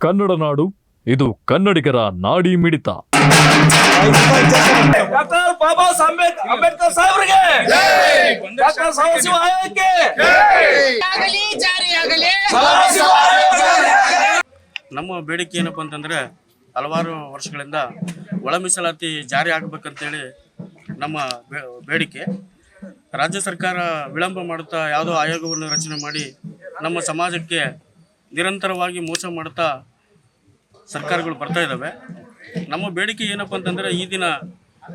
ಕನ್ನಡ ನಾಡು ಇದು ಕನ್ನಡಿಗರ ನಾಡಿ ಮಿಡಿತ. ಡಾಕ್ಟರ್ ಬಾಬಾ ಸಾಹೇಬ್ ಅಂಬೇಡ್ಕರ್ ಸಾಹೇಬ್ರಿಗೆ. ಡಾಕ್ಟರ್ ಸದಾಶಿವ ಆಯೋಗಕ್ಕೆ ಆಗಲಿ ಜಾರಿಯಾಗಲಿ ಸದಾಶಿವ ಆಯೋಗಕ್ಕೆ ನಮ್ಮ ಬೇಡಿಕೆ ಏನಪ್ಪ ಅಂತಂದ್ರೆ ಹಲವಾರು ವರ್ಷಗಳಿಂದ ಒಳ ಮೀಸಲಾತಿ ಜಾರಿ ಆಗಬೇಕಂತೇಳಿ ನಮ್ಮ ಬೇ- ಬೇಡಿಕೆ. ರಾಜ್ಯ ಸರ್ಕಾರ ವಿಳಂಬ ಮಾಡುತ್ತಾ ಯಾವುದೋ ಆಯೋಗವನ್ನು ರಚನೆ ಮಾಡಿ ನಮ್ಮ ಸಮಾಜಕ್ಕೆ ನಿರಂತರವಾಗಿ ಮೋಸ ಮಾಡುತ್ತಾ ಸರ್ಕಾರಗಳು ಬರ್ತಾ ಇದ್ದಾವೆ ನಮ್ಮ ಬೇಡಿಕೆ ಏನಪ್ಪ ಅಂತಂದರೆ ಈ ದಿನ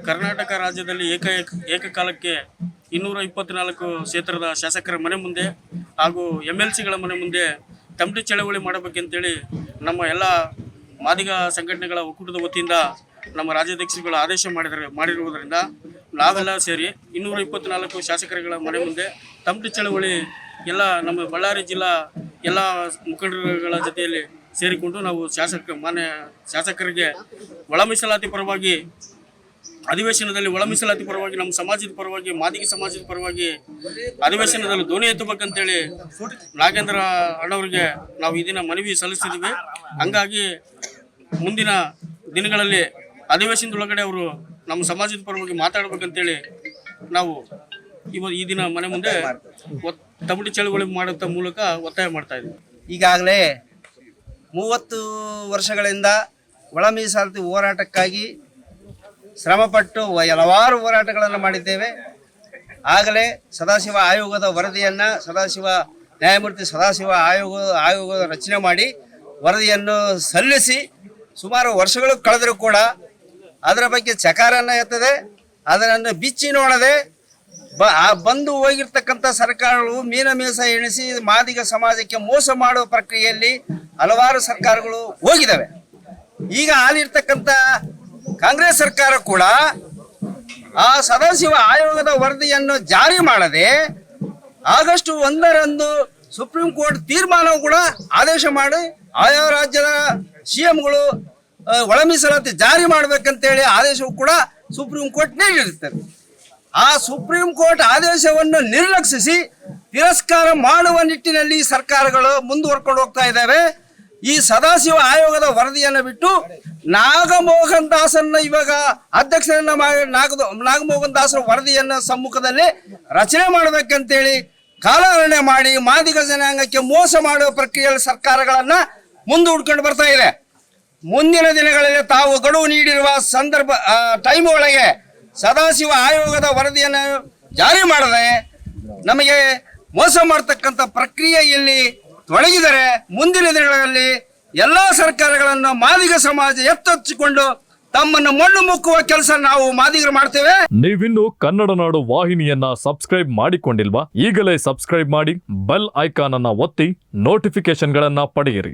ಕರ್ನಾಟಕ ರಾಜ್ಯದಲ್ಲಿ ಏಕ ಏಕ- ಏಕಕಾಲಕ್ಕೆ ಇನ್ನೂರ ಇಪ್ಪತ್ನಾಲ್ಕು ಕ್ಷೇತ್ರದ ಶಾಸಕರ ಮನೆ ಮುಂದೆ ಹಾಗೂ ಎಂ ಎಲ್ ಸಿಗಳ ಮನೆ ಮುಂದೆ ತಮಟಿ ಚಳವಳಿ ಮಾಡಬೇಕಂತೇಳಿ ನಮ್ಮ ಎಲ್ಲ ಮಾದಿಗ ಸಂಘಟನೆಗಳ ಒಕ್ಕೂಟದ ವತಿಯಿಂದ ನಮ್ಮ ರಾಜ್ಯಾಧ್ಯಕ್ಷರುಗಳು ಆದೇಶ ಮಾಡಿದರೆ ಮಾಡಿರುವುದರಿಂದ ನಾವೆಲ್ಲ ಸೇರಿ ಇನ್ನೂರ ಇಪ್ಪತ್ನಾಲ್ಕು ಶಾಸಕರುಗಳ ಮನೆ ಮುಂದೆ ತಮಟಿ ಚಳವಳಿ ಎಲ್ಲ ನಮ್ಮ ಬಳ್ಳಾರಿ ಜಿಲ್ಲಾ ಎಲ್ಲ ಮುಖಂಡರುಗಳ ಜೊತೆಯಲ್ಲಿ ಸೇರಿಕೊಂಡು ನಾವು ಶಾಸಕ ಮಾನ್ಯ ಶಾಸಕರಿಗೆ ಒಳ ಮೀಸಲಾತಿ ಪರವಾಗಿ, ಅಧಿವೇಶನದಲ್ಲಿ ಒಳಮೀಸಲಾತಿ ಪರವಾಗಿ, ನಮ್ಮ ಸಮಾಜದ ಪರವಾಗಿ, ಮಾದಿಗೆ ಸಮಾಜದ ಪರವಾಗಿ ಅಧಿವೇಶನದಲ್ಲಿ ಧ್ವನಿ ಎತ್ತಬೇಕಂತೇಳಿ ನಾಗೇಂದ್ರ ಅಣ್ಣವರಿಗೆ ನಾವು ಈ ದಿನ ಮನವಿ ಸಲ್ಲಿಸಿದ್ದೀವಿ ಹಂಗಾಗಿ ಮುಂದಿನ ದಿನಗಳಲ್ಲಿ ಅಧಿವೇಶನದೊಳಗಡೆ ಅವರು ನಮ್ಮ ಸಮಾಜದ ಪರವಾಗಿ ಮಾತಾಡ್ಬೇಕಂತೇಳಿ ನಾವು ಇವತ್ತು ಈ ದಿನ ಮನೆ ಮುಂದೆ ತಮಿಳು ಚಳುವಳಿ ಮಾಡುವಂಥ ಮೂಲಕ ಒತ್ತಾಯ ಮಾಡ್ತಾ ಇದ್ದೀವಿ. ಈಗಾಗಲೇ ಮೂವತ್ತು ವರ್ಷಗಳಿಂದ ಒಳ ಮೀಸಲಾತಿ ಹೋರಾಟಕ್ಕಾಗಿ ಶ್ರಮಪಟ್ಟು ಹಲವಾರು ಹೋರಾಟಗಳನ್ನು ಮಾಡಿದ್ದೇವೆ. ಆಗಲೇ ಸದಾಶಿವ ಆಯೋಗದ ವರದಿಯನ್ನು ಸದಾಶಿವ ನ್ಯಾಯಮೂರ್ತಿ ಸದಾಶಿವ ಆಯೋಗ ಆಯೋಗ ರಚನೆ ಮಾಡಿ ವರದಿಯನ್ನು ಸಲ್ಲಿಸಿ ಸುಮಾರು ವರ್ಷಗಳು ಕಳೆದರೂ ಕೂಡ ಅದರ ಬಗ್ಗೆ ಚಕಾರನ್ನು ಎತ್ತದೆ ಅದನ್ನು ಬಿಚ್ಚಿ ನೋಡದೆ ಬ ಬಂದು ಹೋಗಿರ್ತಕ್ಕಂಥ ಸರ್ಕಾರಗಳು ಮೀನ ಮೀಸ ಎಣಿಸಿ ಮಾದಿಗ ಸಮಾಜಕ್ಕೆ ಮೋಸ ಮಾಡುವ ಪ್ರಕ್ರಿಯೆಯಲ್ಲಿ ಹಲವಾರು ಸರ್ಕಾರಗಳು ಹೋಗಿದ್ದಾವೆ ಈಗ ಹಾಲಿರ್ತಕ್ಕಂಥ ಕಾಂಗ್ರೆಸ್ ಸರ್ಕಾರ ಕೂಡ ಆ ಸದಾಶಿವ ಆಯೋಗದ ವರದಿಯನ್ನು ಜಾರಿ ಮಾಡದೆ ಆಗಸ್ಟ್ ಒಂದರಂದು ಸುಪ್ರೀಂ ಕೋರ್ಟ್ ತೀರ್ಮಾನ ಕೂಡ ಆದೇಶ ಮಾಡಿ ಆಯಾ ರಾಜ್ಯದ ಸಿ ಎಂಗಳು ಒಳ ಮೀಸಲಾತಿ ಜಾರಿ ಮಾಡಬೇಕಂತೇಳಿ ಆದೇಶವು ಕೂಡ ಸುಪ್ರೀಂ ಕೋರ್ಟ್ ನೀಡಿರುತ್ತದೆ. ಆ ಸುಪ್ರೀಂ ಕೋರ್ಟ್ ಆದೇಶವನ್ನು ನಿರ್ಲಕ್ಷಿಸಿ ತಿರಸ್ಕಾರ ಮಾಡುವ ನಿಟ್ಟಿನಲ್ಲಿ ಸರ್ಕಾರಗಳು ಮುಂದುವರ್ಕೊಂಡು ಹೋಗ್ತಾ ಇದ್ದಾವೆ. ಈ ಸದಾಶಿವ ಆಯೋಗದ ವರದಿಯನ್ನು ಬಿಟ್ಟು ನಾಗಮೋಹನ್ ದಾಸನ್ನ ಇವಾಗ ಅಧ್ಯಕ್ಷರನ್ನ ನಾಗ ನಾಗಮೋಹನ್ ದಾಸರ ವರದಿಯನ್ನ ಸಮ್ಮುಖದಲ್ಲಿ ರಚನೆ ಮಾಡಬೇಕಂತೇಳಿ ಕಾಲಹರಣೆ ಮಾಡಿ ಮಾದಿಗ ಜನಾಂಗಕ್ಕೆ ಮೋಸ ಮಾಡುವ ಪ್ರಕ್ರಿಯೆಯಲ್ಲಿ ಸರ್ಕಾರಗಳನ್ನ ಮುಂದೂಡ್ಕೊಂಡು ಬರ್ತಾ ಇದೆ. ಮುಂದಿನ ದಿನಗಳಲ್ಲಿ ತಾವು ಗಡುವು ನೀಡಿರುವ ಸಂದರ್ಭ ಟೈಮ್ ಒಳಗೆ ಸದಾಶಿವ ಆಯೋಗದ ವರದಿಯನ್ನು ಜಾರಿ ಮಾಡದೆ ನಮಗೆ ಮೋಸ ಮಾಡತಕ್ಕಂಥ ಪ್ರಕ್ರಿಯೆಯಲ್ಲಿ ತೊಡಗಿದರೆ ಮುಂದಿನ ದಿನಗಳಲ್ಲಿ ಎಲ್ಲ ಸರ್ಕಾರಗಳನ್ನು ಮಾದಿಗ ಸಮಾಜ ಎತ್ತಚ್ಚಿಕೊಂಡು ತಮ್ಮನ್ನು ಮಣ್ಣು ಮುಕ್ಕುವ ಕೆಲಸ ನಾವು ಮಾದಿಗರು ಮಾಡ್ತೇವೆ. ನೀವಿನ್ನು ಕನ್ನಡ ನಾಡು ವಾಹಿನಿಯನ್ನ ಸಬ್ಸ್ಕ್ರೈಬ್ ಮಾಡಿಕೊಂಡಿಲ್ವಾ? ಈಗಲೇ ಸಬ್ಸ್ಕ್ರೈಬ್ ಮಾಡಿ, ಬೆಲ್ ಐಕಾನ್ ಅನ್ನ ಒತ್ತಿ ನೋಟಿಫಿಕೇಶನ್ಗಳನ್ನ ಪಡೆಯಿರಿ.